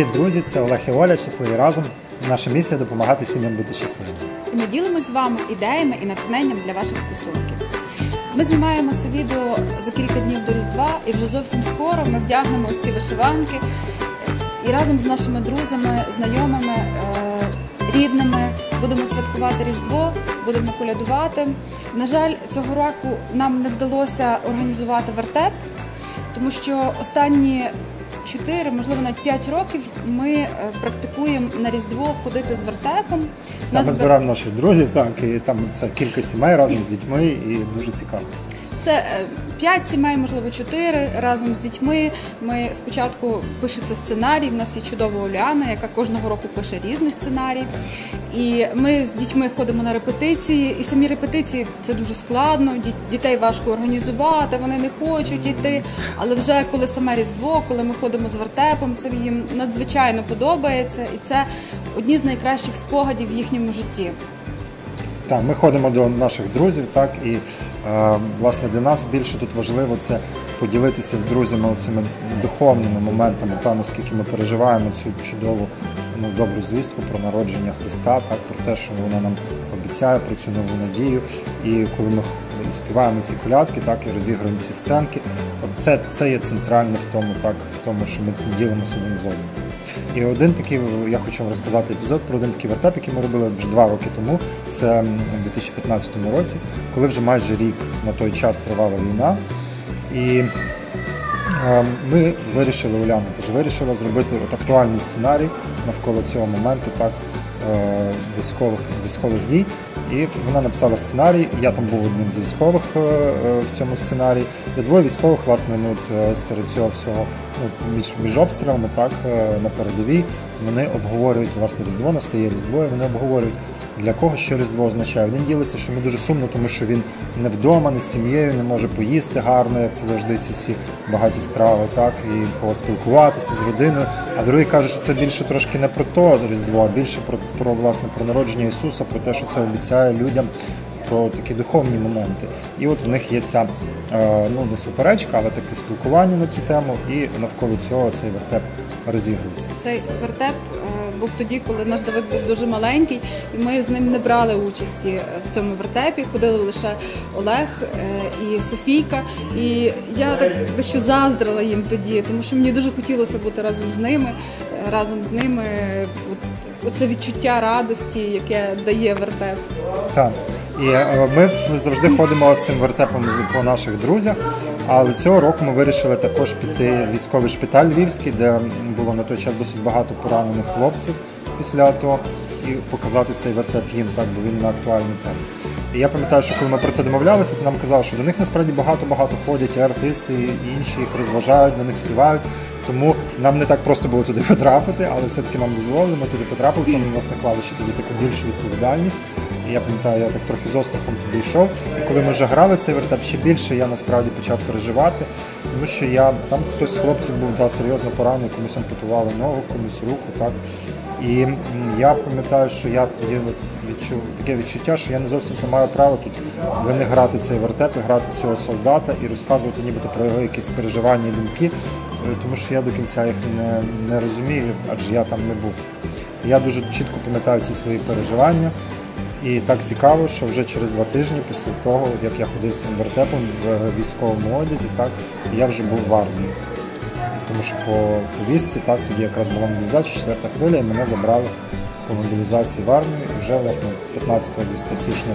Привіт, друзі! Це Олег і Оля, щасливі разом. Наша місія допомагати сім'ям бути щасливими. І ми ділимось з вами ідеями і натхненням для ваших стосунків. Ми знімаємо це відео за кілька днів до Різдва, і вже зовсім скоро ми вдягнемо ось ці вишиванки і разом з нашими друзями, знайомими, е, рідними будемо святкувати Різдво, будемо колядувати. На жаль, цього року нам не вдалося організувати вертеп, тому що останні 4, можливо, навіть 5 років ми е, практикуємо на Різдво ходити з вертепом. Нас ми збираємо наших друзів, так, і там це кілька сімей разом з дітьми, і дуже цікаво. Це 5 сімей, можливо, 4 разом з дітьми. Ми спочатку пишеться сценарій. В нас є чудова Уляна, яка кожного року пише різний сценарій. І ми з дітьми ходимо на репетиції. І самі репетиції це дуже складно. Дітей важко організувати, вони не хочуть йти. Але вже коли саме Різдво, коли ми ходимо з вертепом, це їм надзвичайно подобається, і це одні з найкращих спогадів в їхньому житті. Так, ми ходимо до наших друзів, так і е, власне для нас більше тут важливо це поділитися з друзями цими духовними моментами, та наскільки ми переживаємо цю чудову ну, добру звістку про народження Христа, так про те, що вона нам обіцяє про цю нову надію. І коли ми співаємо ці колядки, так і розігруємо ці сценки, от це, це є центральне в тому, так в тому, що ми цим ділимося один з одним. І один такий, я хочу вам розказати епізод про один такий вертеп, який ми робили вже два роки тому. Це у 2015 році, коли вже майже рік на той час тривала війна. І е, ми вирішили, Уляна теж вирішила зробити от актуальний сценарій навколо цього моменту, так, е, військових, військових дій. І вона написала сценарій. Я там був одним з військових е, е, в цьому сценарії, де двоє військових, власне, ну, серед цього всього між, між обстрілами, так, е, на передовій, вони обговорюють власне Різдво, настає Різдво, і вони обговорюють, для кого що Різдво означає. Один ділиться, що йому дуже сумно, тому що він не вдома, не з сім'єю, не може поїсти гарно, як це завжди ці всі багаті страви, так, і поспілкуватися з родиною. А другий каже, що це більше трошки не про то Різдво, а більше про, про власне про народження Ісуса, про те, що це обіцяє людям. Про такі духовні моменти, і от в них є ця е, ну не суперечка, але таке спілкування на цю тему, і навколо цього цей вертеп розігрується. Цей вертеп е, був тоді, коли наш Давид був дуже маленький, і ми з ним не брали участі в цьому вертепі. Ходили лише Олег е, і Софійка. І я так дещо заздрила їм тоді, тому що мені дуже хотілося бути разом з ними, разом з ними. От, оце відчуття радості, яке дає вертеп. Так. І е, ми завжди ходимо з цим вертепом по наших друзях. Але цього року ми вирішили також піти в військовий шпиталь Львівський, де було на той час досить багато поранених хлопців після АТО, і показати цей вертеп їм, так, бо він на актуальну тему. І я пам'ятаю, що коли ми про це домовлялися, то нам казали, що до них насправді багато-багато ходять і артисти, і інші їх розважають, на них співають. Тому нам не так просто було туди потрапити, але все-таки нам дозволили, ми туди потрапили. Це на нас наклали ще тоді таку більшу відповідальність. Я пам'ятаю, я так трохи з острахом туди йшов. І коли ми вже грали цей вертеп, ще більше я насправді почав переживати, тому що я там хтось з хлопців був да, серйозно поранений, комусь ампутували ногу, комусь руку, так. І я пам'ятаю, що я тоді от відчув таке відчуття, що я не зовсім то маю право тут них грати цей вертеп, і грати цього солдата і розказувати нібито про його якісь переживання і думки, е, тому що я до кінця їх не, не розумію, адже я там не був. Я дуже чітко пам'ятаю ці свої переживання. І так цікаво, що вже через два тижні після того, як я ходив з цим вертепом в військовому одязі, так я вже був в армії. Тому що по повістці, так, тоді якраз була мобілізація, четверта хвиля, і мене забрали по мобілізації в армію. І вже власне 15 10 січня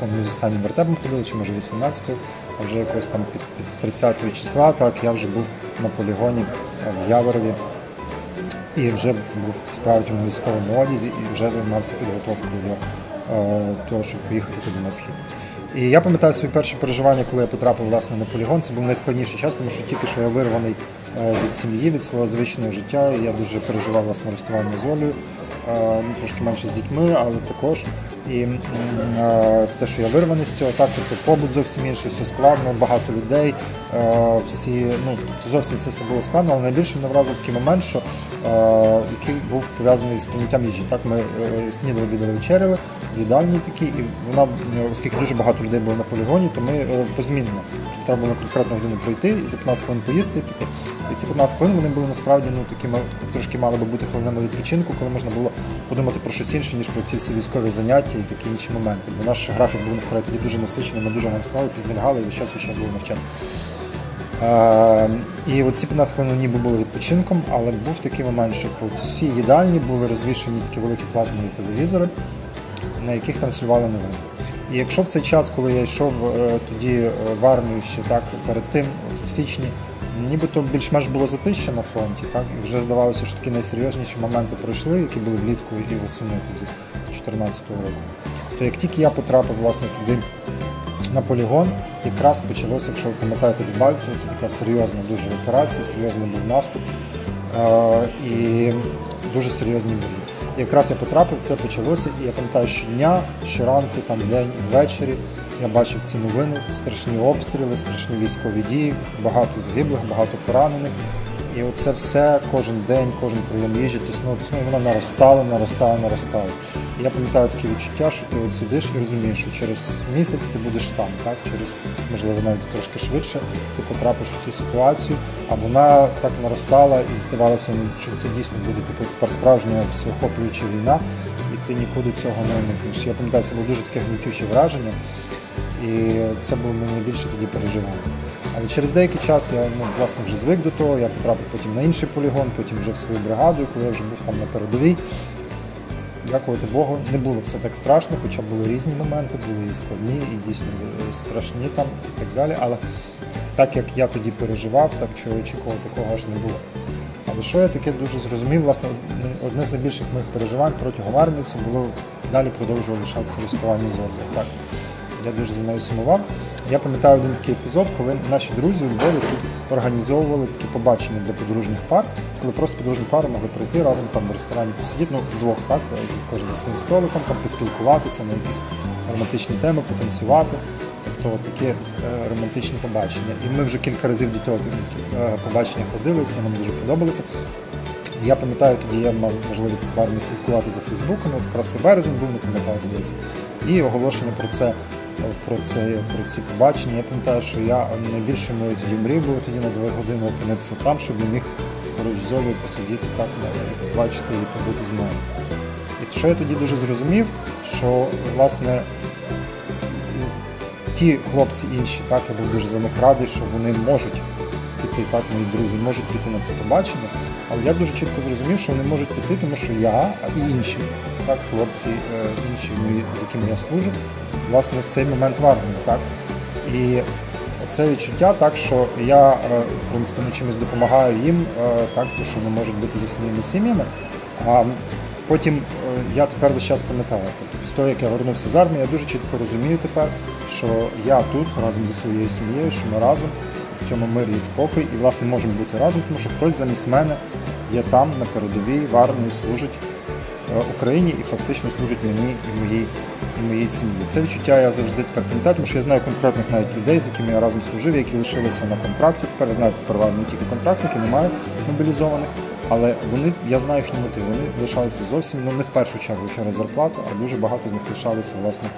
ми, не з останнім вертепом ходили, чи може 18-го, а вже якось там під, під 30 числа, так, я вже був на полігоні е, в Яворові. І вже був справжньому військовому одязі і вже займався підготовкою до е, того, щоб поїхати туди на схід. І я пам'ятаю свої перші переживання, коли я потрапив власне на полігон. Це був найскладніший час, тому що тільки що я вирваний е, від сім'ї, від свого звичного життя. І я дуже переживав власне розставання з Олею, е, трошки менше з дітьми, але також. І е, те, що я вирваний з цього, так, тобто побут зовсім інший, все складно, багато людей, е, всі, ну, тобто зовсім це все було складно, але найбільше мене вразив такий момент, що, е, який був пов'язаний з поняттям їжі. Так, ми е, снідали, обідали, вечеряли, в їдальні такі, і вона, е, оскільки дуже багато людей було на полігоні, то ми е, позмінно. Треба було на конкретну годину пройти і за 15 хвилин поїсти піти. І ці 15 хвилин вони були насправді ну такими трошки мали би бути хвилинами відпочинку, коли можна було подумати про щось інше, ніж про ці всі військові заняття і такі інші моменти. Бо наш графік був насправді дуже насичений, ми дуже гамстали, пізно лягали і весь час весь час був навчання. Е, і от ці 15 хвилин ніби були відпочинком, але був такий момент, що по всій їдальні були розвішені такі великі плазмові телевізори, на яких транслювали новини. І якщо в цей час, коли я йшов е, тоді е, в армію ще так перед тим, в січні, нібито більш-менш було затище на фронті, так і вже здавалося, що такі найсерйозніші моменти пройшли, які були влітку і восени тоді, 2014 року. То як тільки я потрапив власне туди на полігон, якраз почалося, якщо ви пам'ятаєте Дебальцево, це така серйозна дуже операція, серйозний був наступ е, і дуже серйозні бої. Якраз я потрапив, це почалося, і я пам'ятаю, щодня, щоранку, там день ввечері я бачив ці новини, страшні обстріли, страшні військові дії, багато загиблих, багато поранених. І оце все кожен день, кожен прийом їжі, тиснув, тиснув, і воно наростало, наростало, наростало. І я пам'ятаю таке відчуття, що ти от сидиш і розумієш, що через місяць ти будеш там, так? через, можливо, навіть трошки швидше ти потрапиш в цю ситуацію, а вона так наростала і здавалося, що це дійсно буде така тепер справжня всеохоплююча війна, і ти нікуди цього не уникнеш. Я пам'ятаю, це було дуже таке гнітюче враження, і це було найбільше тоді переживання. Але через деякий час я ну, власне вже звик до того, я потрапив потім на інший полігон, потім вже в свою бригаду, коли я вже був там на передовій. Дякувати Богу, не було все так страшно, хоча були різні моменти, були і складні, і дійсно е, страшні там і так далі. Але так як я тоді переживав, так чого очікував, такого аж не було. Але що я таке дуже зрозумів, власне, одне з найбільших моїх переживань протягом армії це було далі продовжував лишатися листування з орден. Так, я дуже за нею сумував. Я пам'ятаю один такий епізод, коли наші друзі у Львові тут організовували такі побачення для подружніх пар, коли просто подружні пари могли прийти разом там в ресторані посидіти, ну вдвох, так, кожен за своїм столиком, там поспілкуватися на якісь романтичні теми, потанцювати. Тобто от такі е, романтичні побачення. І ми вже кілька разів до того такі е, побачення ходили, це нам дуже подобалося. Я пам'ятаю, тоді я мав можливість в слідкувати за Фейсбуком, от якраз це березень був, не пам'ятаю, здається. І оголошення про це, про це, про ці побачення. Я пам'ятаю, що я найбільше моєю тоді мрією було тоді на дві години опинитися там, щоб я міг поруч з Золою посидіти так, бачити і побути з нею. І що я тоді дуже зрозумів, що власне ті хлопці інші, так, я був дуже за них радий, що вони можуть піти, так, мої друзі, можуть піти на це побачення. Але я дуже чітко зрозумів, що вони можуть піти, тому що я і інші, так, хлопці, е, інші мої, з якими я служу, власне, в цей момент в армії, так. І це відчуття, так, що я, е, в принципі, не чимось допомагаю їм, е, так, тому що вони можуть бути зі своїми сім'ями. А потім я тепер весь час пам'ятаю, тобто, після того, як я вернувся з армії, я дуже чітко розумію тепер, що я тут разом зі своєю сім'єю, що ми разом в цьому мирі і спокій, і власне можемо бути разом, тому що хтось замість мене є там, на передовій, в армії, служить Україні і фактично служить мені і моїй і моїй сім'ї. Це відчуття я завжди тепер пам'ятаю, тому що я знаю конкретних навіть людей, з якими я разом служив, які лишилися на контракті. Тепер знаю, тепер не тільки контрактники, немає мобілізованих. Але вони, я знаю їхні мотиви, вони лишалися зовсім ну не в першу чергу через зарплату, а дуже багато з них лишалися власне.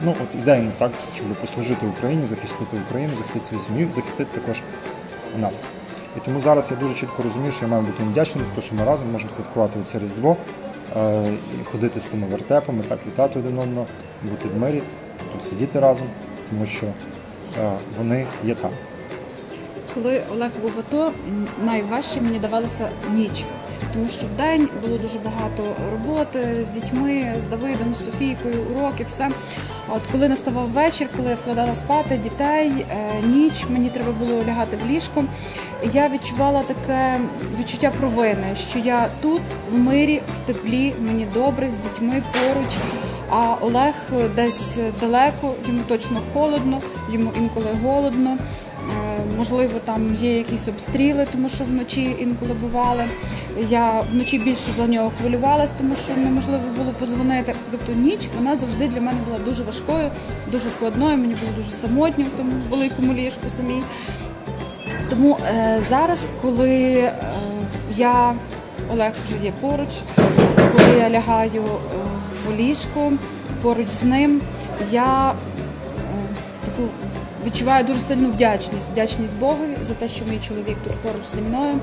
Ну от ідейно так, щоб послужити Україні, захистити Україну, захистити свою сім'ю, захистити також нас. І тому зараз я дуже чітко розумію, що я маю бути вдячний те, що ми разом можемо святкувати оце Різдво, ходити з тими вертепами, так вітати один одного, бути в мирі, сидіти разом, тому що е, вони є там. Коли Олег був в АТО, найважче мені давалося ніч, тому що в день було дуже багато роботи з дітьми, з Давидом, з Софійкою, уроки, все. А от коли наставав вечір, коли я вкладала спати дітей, ніч мені треба було лягати в ліжко. Я відчувала таке відчуття провини, що я тут в мирі, в теплі, мені добре з дітьми поруч. А Олег десь далеко, йому точно холодно, йому інколи голодно. Можливо, там є якісь обстріли, тому що вночі інколи бували. Я вночі більше за нього хвилювалась, тому що неможливо було подзвонити. Тобто ніч вона завжди для мене була дуже важкою, дуже складною. Мені було дуже самотньо в тому великому ліжку самій. Тому е, зараз, коли е, я Олег вже є поруч, коли я лягаю в ліжко поруч з ним, я е, таку відчуваю дуже сильну вдячність, вдячність Богові за те, що мій чоловік тут поруч зі мною.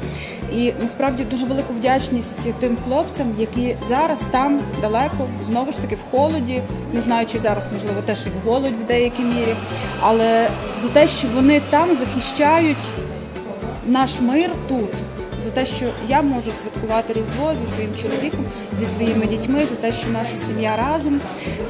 І насправді дуже велику вдячність тим хлопцям, які зараз там далеко, знову ж таки в холоді, не знаю, чи зараз можливо теж і в голодь в деякій мірі, але за те, що вони там захищають наш мир тут. За те, що я можу святкувати Різдво зі своїм чоловіком, зі своїми дітьми, за те, що наша сім'я разом.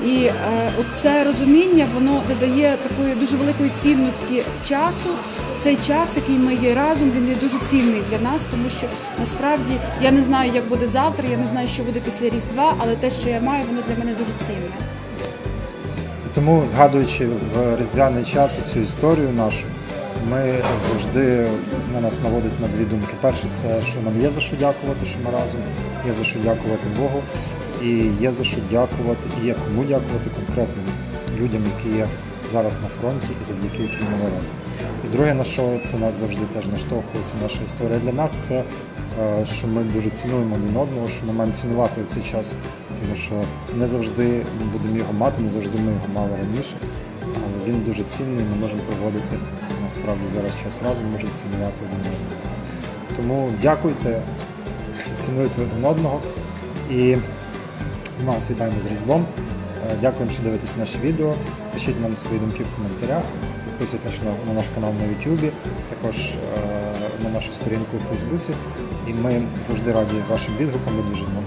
І е, оце розуміння воно додає такої дуже великої цінності часу. Цей час, який ми є разом, він є дуже цінний для нас, тому що насправді я не знаю, як буде завтра, я не знаю, що буде після Різдва, але те, що я маю, воно для мене дуже цінне. Тому, згадуючи в різдвяний час цю історію нашу, ми завжди от, на нас наводить на дві думки. Перше, це що нам є за що дякувати, що ми разом, є за що дякувати Богу, і є за що дякувати, і є кому дякувати конкретним людям, які є зараз на фронті і завдяки яким ми разом. І друге, на що це нас завжди теж наштовхує, це наша історія для нас, це е, що ми дуже цінуємо один одного, що ми маємо цінувати у цей час, тому що не завжди ми будемо його мати, не завжди ми його мали раніше. Але він дуже цінний, ми можемо проводити насправді зараз час разом, можемо цінувати один одного. Тому дякуйте, цінуйте один одного і ми вас вітаємо з Різдвом. Е, Дякуємо, що дивитесь наші відео. Пишіть нам свої думки в коментарях, підписуйтесь на, на наш канал на YouTube, також е, на нашу сторінку у Фейсбуці. І ми завжди раді вашим відгукам. Ми дуже ну,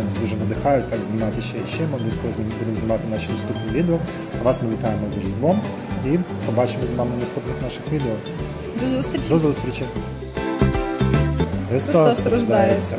вони нас дуже надихають так знімати ще і ще. Ми обов'язково будемо знімати наші наступні відео. А вас ми вітаємо з Різдвом і побачимо з вами в наступних наших відео. До зустрічі! До зустрічі! Христос рождається.